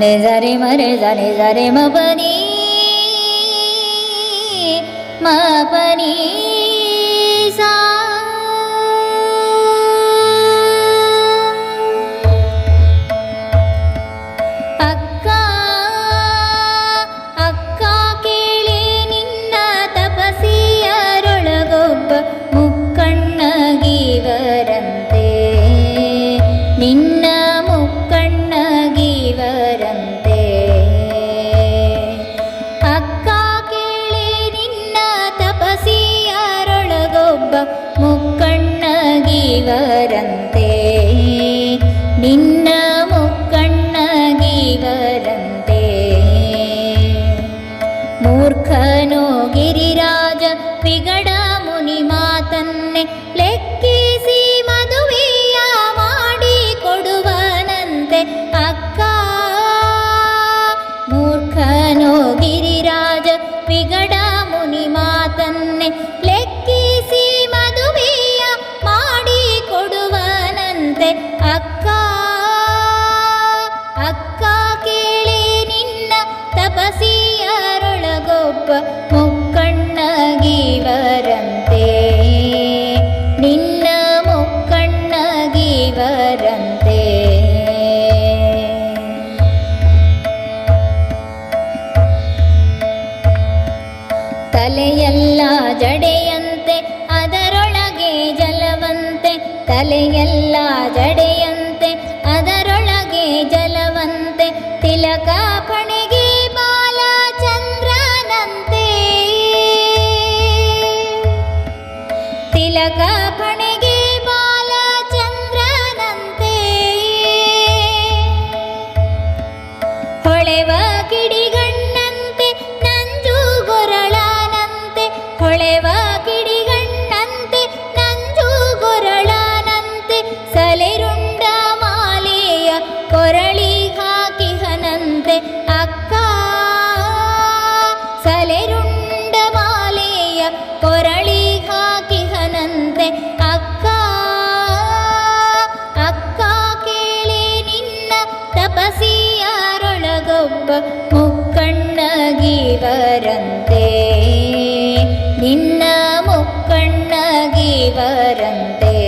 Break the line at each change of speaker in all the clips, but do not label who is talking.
నిజరి మరి జని జరి మపని మపనీ ಮುಕ್ಕಣ್ಣಗಿವರಂತೆ ನಿನ್ನ ಮುಕ್ಕಣ್ಣಗಿವರಂತೆ ಮೂರ್ಖನೋ ಗಿರಿರಾಜ ವಿಗಡ ಮುನಿ ಮಾತನ್ನೆ ಲೆಕ್ಕಿಸಿ ಮದುವೆಯ ಮಾಡಿ ಕೊಡುವನಂತೆ ಅಕ್ಕ ಮೂರ್ಖನೋ ಗಿರಿರಾಜ ವಿಗಡ ಮುನಿ ಮಾತನ್ನೆ ತಪಸಿಯರೊಳಗೊಬ್ಬ ಮುಕ್ಕಣ್ಣಗಿವರಂತೆ. ನಿನ್ನ ಮುಕ್ಕಣ್ಣಗಿವರಂತೆ. ತಲೆಯೆಲ್ಲ ಜಡೆಯಂತೆ ಅದರೊಳಗೆ ಜಲವಂತೆ. ತಲೆಯೆಲ್ಲ ಜಡೆಯಂತೆ ಹೊಳೆವ ಕಿಡಿಗಣ್ಣಂತೆ ನಂಜು ಗೊರಳನಂತೆ ಹೊಳೆವ ಕಿಡಿಗಣ್ಣಂತೆ ನಂಜು ಗೊರಳನಂತೆ ಸಲೆರುಂಡ ಮಾಲೆಯ ಕೊರಳಿ ಹಾಕಿಹನಂತೆ ಅಕ್ಕ ಸಲೆರುಂಡ ಮಾಲೆಯ ಕೊರಳಿ ಹಾಕಿಹನಂತೆ ಅಕ್ಕ ಅಕ್ಕ ಕೇಳಿ ನಿನ್ನ ತಪಸಿಯರೊಳಗೊಬ್ಬ ಮುಕ್ಕಣ್ಣಗಿವರಂತೆ. ನಿನ್ನ ಮುಕ್ಕಣ್ಣಗಿವರಂತೆ.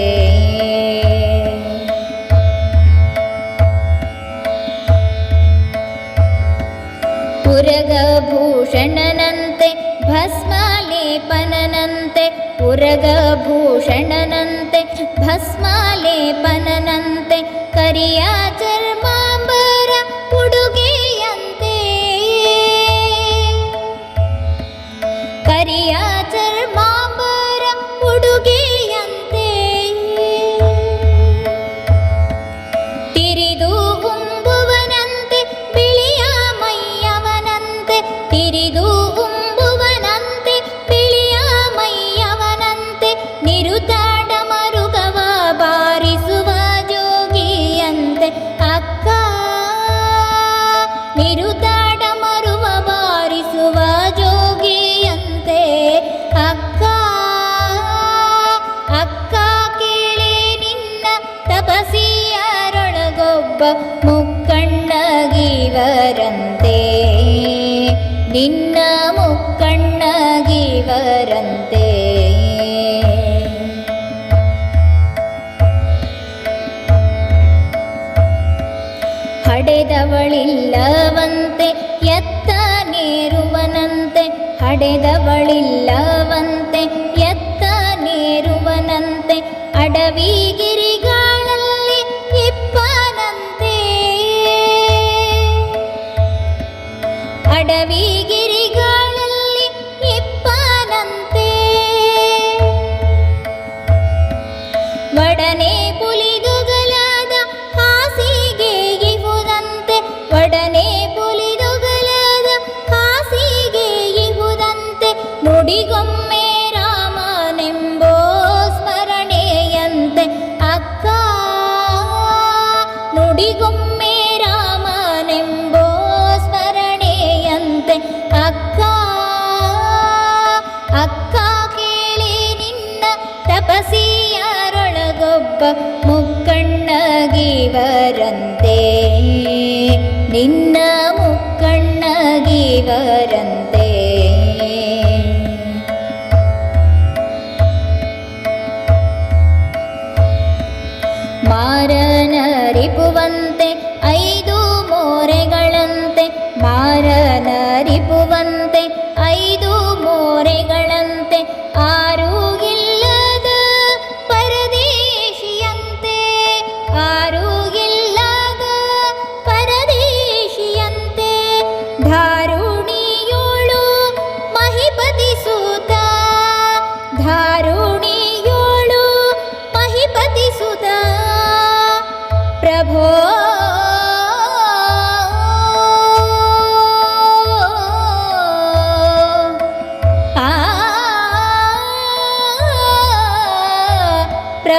ಪುರಗಭೂಷಣನಂತೆ ಭಸ್ಮಾಲೇಪನಂತೆ ಪುರಗಭೂಷಣನಂತೆ ಭಸ್ಮಲೇಪನನಂತೆ ಮುಕ್ಕಣ್ಣಗಿವರಂತೆ. ನಿನ್ನ ಮುಕ್ಕಣ್ಣಗಿವರಂತೆ. ಹಡೆದವಳಿಲ್ಲವಂತೆ ಎತ್ತ ನೇರುವನಂತೆ. ಹಡೆದವಳಿಲ್ಲವಂತೆ ಎತ್ತ ನೇರುವನಂತೆ. ಅಡವಿ ನುಡಿಗೊಮ್ಮೆ ರಾಮನೆಂಬೋ ಸ್ಮರಣೆಯಂತೆ, ಅಕ್ಕ, ನುಡಿಗೊಮ್ಮೆ ರಾಮನೆಂಬೋ ಸ್ಮರಣೆಯಂತೆ, ಅಕ್ಕ ಅಕ್ಕ ಕೇಳಿ ನಿನ್ನ ತಪಸಿಯರೊಳಗೊಬ್ಬ ಮುಕ್ಕಣ್ಣಗಿವರಂತೆ, ನಿನ್ನ ಮುಕ್ಕಣ್ಣಗಿವರಂತೆ. हरिपो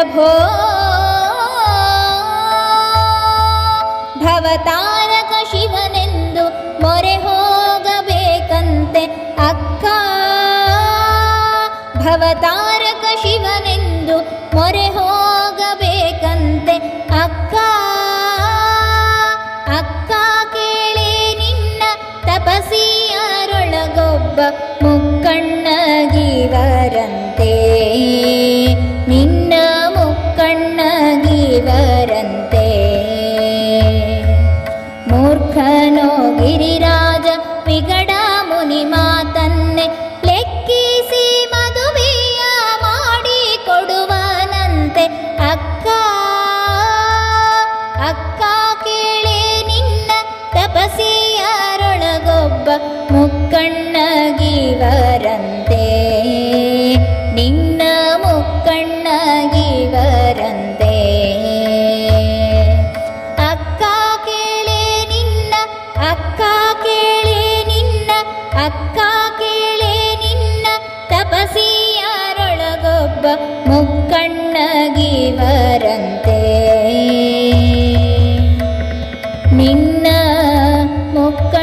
ಪ್ರಭೋ ಭವತಾರಕ ಶಿವನೆಂದು ಮೊರೆ ಹೋಗಬೇಕಂತೆ ಅಕ್ಕ ಭವತಾರಕ ಶಿವನೆಂದು ಮೊರೆ ಹೋಗಬೇಕಂತೆ ಅಕ್ಕ ಅಕ್ಕ ಕೇಳಿ ನಿನ್ನ ತಪಸಿಯರೊಳಗೊಬ್ಬ ಮುಕ್ಕಣ್ಣಗಿವರಂತೆ ನಿನ್ನ ಮುಕ್ಕಣ್ಣಗಿವರಂತೆ ಮೂರ್ಖನೋ ಗಿರಿರಾಜ, ವಿಗಡ ಮುನಿ ಮಾತನ್ನೆ ಲೆಕ್ಕಿಸಿ ಮದುವೆಯ ಮಾಡಿ ಕೊಡುವನಂತೆ. ಅಕ್ಕ ಅಕ್ಕ ಕೇಳಿ ನಿನ್ನ ತಪಸಿಯರೊಳಗೊಬ್ಬ ಮುಕ್ಕಣ್ಣಗಿವರಂತೆ. ತಪಸಿಯರೊಳಗೊಬ್ಬ ಮುಕ್ಕಣ್ಣಗಿವರಂತೆ ನಿನ್ನ ಮುಕ್ಕಣ್ಣಗಿವರಂತೆ